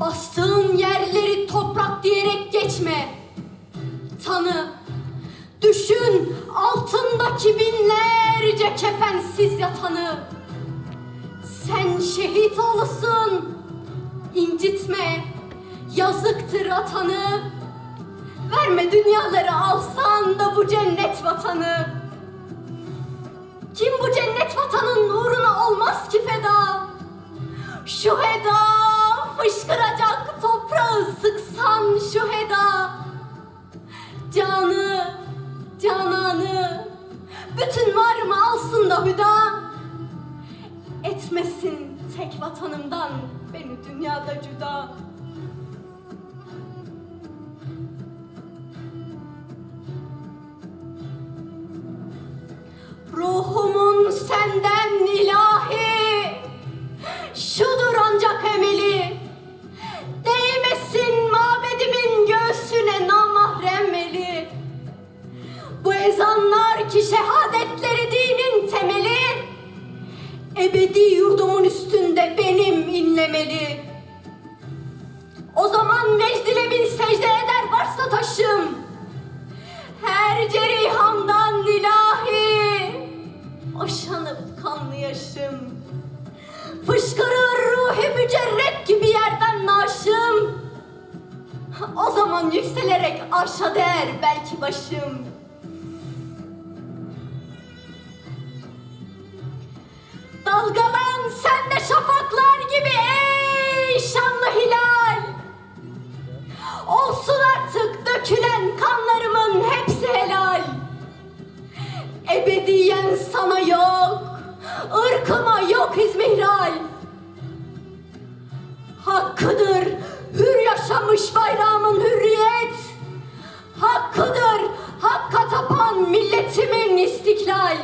Bastığın yerleri toprak diyerek geçme. Tanı, düşün altındaki binlerce kefensiz yatanı. Sen şehit olasın, incitme, yazıktır atanı. Verme dünyaları alsan da bu cennet vatanı. Kim bu cennet vatanın uğruna olmaz ki cananı, bütün varımı alsın da hüda. Etmesin tek vatanımdan beni dünyada cüda. Ruhumun senden ilahi ki şehadetleri dinin temeli. Ebedi yurdumun üstünde benim inlemeli. O zaman mecdilemin secde eder varsa taşım. Her cerihamdan ilahi. Aşanıp kanlı yaşım. Fışkırır ruhi mücerret gibi yerden naşım O zaman yükselerek arşa değer belki başım Olsun artık dökülen kanlarımın hepsi helal. Ebediyen sana yok, ırkıma yok izmihral. Hakkıdır hür yaşamış bayrağımın hürriyet. Hakkıdır hakka tapan milletimin istiklal.